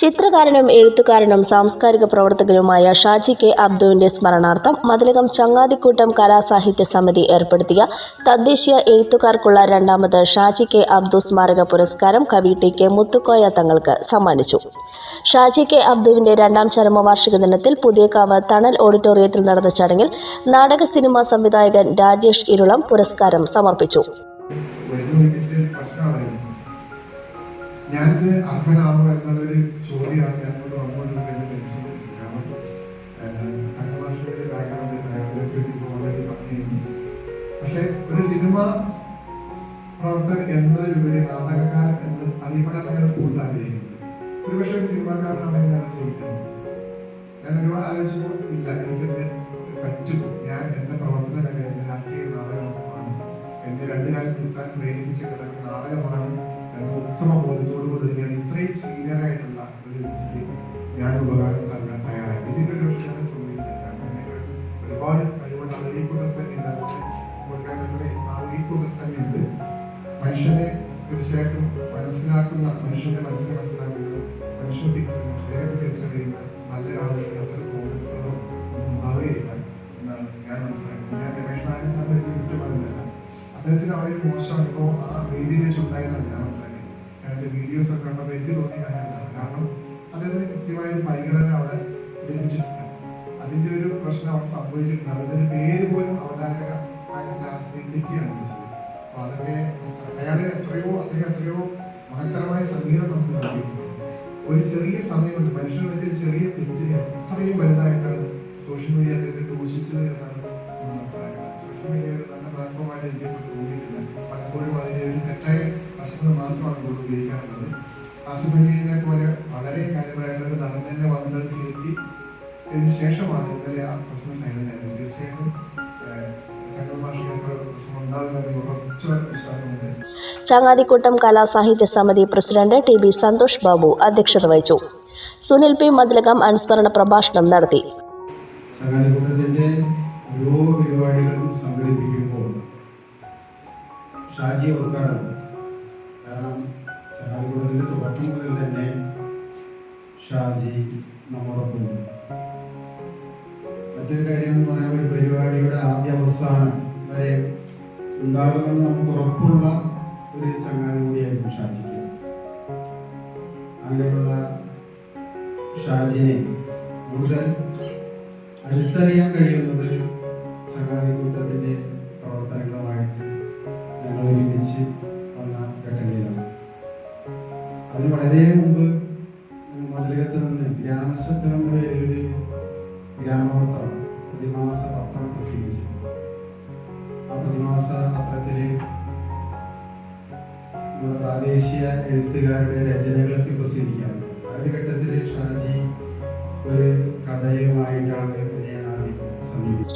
ചിത്രകാരനും എഴുത്തുകാരനും സാംസ്കാരിക പ്രവർത്തകനുമായ ഷാജി കെ അബ്ദുവിന്റെ സ്മരണാർത്ഥം മതിലകം ചങ്ങാതിക്കൂട്ടം കലാസാഹിത്യ സമിതി ഏർപ്പെടുത്തിയ തദ്ദേശീയ എഴുത്തുകാർക്കുള്ള രണ്ടാമത് ഷാജി കെ അബ്ദു സ്മാരക പുരസ്കാരം കവി ടി കെ മുത്തുക്കോയ തങ്ങൾക്ക് സമ്മാനിച്ചു. ഷാജി കെ അബ്ദുവിന്റെ രണ്ടാം ചരമവാർഷിക ദിനത്തിൽ പുതിയകാവ് തണൽ ഓഡിറ്റോറിയത്തിൽ നടന്ന ചടങ്ങിൽ നാടക സിനിമാ സംവിധായകൻ രാജേഷ് ഇരുളം പുരസ്കാരം സമർപ്പിച്ചു. ഞാനിത് അർഹനാണോ എന്നുള്ളൊരു ചോദ്യമാണ് ഞങ്ങളുടെ വന്നുകൊണ്ടിരുന്നത് എന്ന് ലഭിച്ചത് കാരണം തങ്കഭാഷയുടെ ബാക്ക്ഗ്രൗണ്ടിൽ ഓൾറെഡി പറഞ്ഞിരുന്നു പക്ഷെ ഒരു സിനിമ പ്രവർത്തകൻ എന്നതിലുപരി നാടകക്കാരൻ എന്ന് അറിയപ്പെടാൻ കൂടുതൽ ആഗ്രഹിക്കുന്നത്. ഒരുപക്ഷെ ഒരു സിനിമാക്കാരനാണെങ്കിൽ ഞാൻ ചോദിക്കുന്നത് ഞാൻ ഒരുപാട് ആലോചിച്ചപ്പോൾ ഇല്ല എനിക്കതിന് പറ്റും ഞാൻ എന്റെ പ്രവർത്തന മേഖല രാഷ്ട്രീയ നാടകമാണ് എന്നെ രണ്ടു കാലം നിർത്താൻ പ്രേരിപ്പിച്ച ഞാൻ ഉപകാരം നൽകാൻ തയ്യാറായി ഇതിന്റെ ഒരു ഞാൻ സമ്മതിക്കില്ല ഒരുപാട് കഴിവുള്ള ആളുകൾ ഈ കൂട്ടത്തിൽ തന്നെ ഉണ്ട്. കൊടുക്കാനുള്ള ആളുകൾ ഈ കൂട്ടത്തിൽ തന്നെയുണ്ട് മനുഷ്യനെ തീർച്ചയായിട്ടും മനസ്സിലാക്കുന്ന മനുഷ്യന്റെ മനസ്സിനെ മനസ്സിലാക്കുന്ന മനുഷ്യൻ സ്നേഹത്തെ തിരിച്ചറിയുന്ന നല്ല ആളുകൾ അത്ര കോൺഗ്രസുകളോ ഉണ്ടാവുകയില്ല എന്നാണ് ഞാൻ മനസ്സിലാക്കുന്നത്. ഞാൻ രമേശ് നാരായണ സാറിന്റെ ഒരു കുറ്റമാകുന്നില്ല അദ്ദേഹത്തിന് അവിടെ ഒരു മോശം അനുഭവം ആ വേദിയിൽ വെച്ച് ഉണ്ടായെന്നാണ് ഞാൻ മനസ്സിലാക്കിയത് ഞാൻ എന്റെ വീഡിയോസ് ഒക്കെ കണ്ടപ്പോൾ എനിക്ക് തോന്നിയ കാര്യമാണ്. കാരണം അദ്ദേഹത്തിന് കൃത്യമായ ഒരു പരിഗണന അവിടെ ലഭിച്ചിട്ടുണ്ട്. അതിന്റെ ഒരു പ്രശ്നം അവിടെ സംഭവിച്ചിട്ടുണ്ട്. അതിന്റെ പേര് പോലും അവതാരക വിളിച്ചത് അപ്പൊ അതൊക്കെ അയാളെ എത്രയോ അദ്ദേഹം എത്രയോ മഹത്തരമായ സംഗീതം നമുക്ക് നൽകിയിട്ടുണ്ട്. ഒരു ചെറിയ സമയം കൊണ്ട് മനുഷ്യന് പറ്റിയ ചെറിയ തെറ്റിനെ അത്രയും വലുതായിട്ടാണ് സോഷ്യൽ മീഡിയ അദ്ദേഹത്തെ ദൂഷിച്ചത് എന്നാണ് മനസ്സിലാക്കുന്നത് സോഷ്യൽ മീഡിയ ഒരു നല്ല പ്ലാറ്റ്ഫോമായിട്ട് എനിക്ക് തോന്നിയിട്ടില്ല പലപ്പോഴും അതിന്റെ ഒരു തെറ്റായ വശങ്ങൾ മാത്രമാണ് കൂടുതൽ ഉപയോഗിക്കാറുള്ളത്. ആസിഫ് അലിനെ പോലെ വളരെ കാര്യമായിട്ടുള്ള തന്നെ വന്നത് തിരുത്തി ഇതിന് ശേഷമാണ് ഇന്നലെ ആ പ്രശ്നം സൈലന്റ് തീർച്ചയായിട്ടും ചങ്ങാതിക്കൂട്ടം കലാസാഹിത്യ സമിതി president T B Santhosh Babu അധ്യക്ഷത വഹിച്ചു. സുനിൽ പി മതിലകം അനുസ്മരണ പ്രഭാഷണം നടത്തി. സംഘാതികൂട്ടത്തിന്റെ ഓരോ പരിപാടികളും സംഘടിപ്പിക്കുമ്പോൾ ഷാജി ഓർക്കാറുണ്ട്. കാരണം സംഘാതികൂട്ടത്തിന്റെ തുടക്കം മുതൽ തന്നെ ഷാജി നമ്മോടൊപ്പമുണ്ട് മറ്റൊരു കാര്യം എന്ന് പറയാൻ ഒരു പരിപാടിയുടെ ആദ്യ അവസാനം വരെ ഉണ്ടാകുമെന്ന് നമുക്ക് ഉറപ്പുള്ള ഒരു ചങ്ങാതി കൂടിയായിരുന്നു ഷാജിക്ക്. അങ്ങനെയുള്ള ഷാജിനെ കൂടുതൽ അടുത്തറിയാൻ കഴിയുന്നത് ചങ്ങാതി കൂട്ടത്തിന്റെ പ്രവർത്തനങ്ങളുമായിട്ട് ഞങ്ങൾ ഒരുമിച്ച് വന്ന ഘട്ടങ്ങളിലാണ്. അതിന് വളരെ മുമ്പ് ഗ്രാമപത്രം പ്രതിമാസ പത്രം പ്രസിദ്ധീകരിച്ചു ആ പ്രതിമാസ പത്രത്തില് നമ്മുടെ പ്രാദേശിക എഴുത്തുകാരുടെ രചനകളൊക്കെ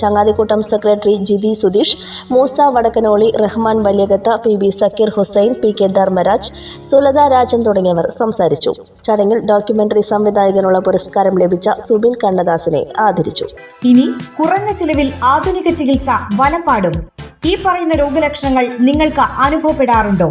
Changathikoottam secretary Jithi Sudheesh Moosa Vadakkanoli Rahman Valiyakath P B Sakkeer Hussain P K Dharmaraj Sulatha Rajan തുടങ്ങിയവർ സംസാരിച്ചു. ചടങ്ങിൽ ഡോക്യുമെന്ററി സംവിധായകനുള്ള പുരസ്കാരം ലഭിച്ച സുബിൻ കണ്ണദാസിനെ ആദരിച്ചു. ഇനി കുറഞ്ഞ ചിലവിൽ ആധുനിക ചികിത്സ വലപ്പാടും ഈ പറയുന്ന രോഗലക്ഷണങ്ങൾ നിങ്ങൾക്ക് അനുഭവപ്പെടാറുണ്ടോ?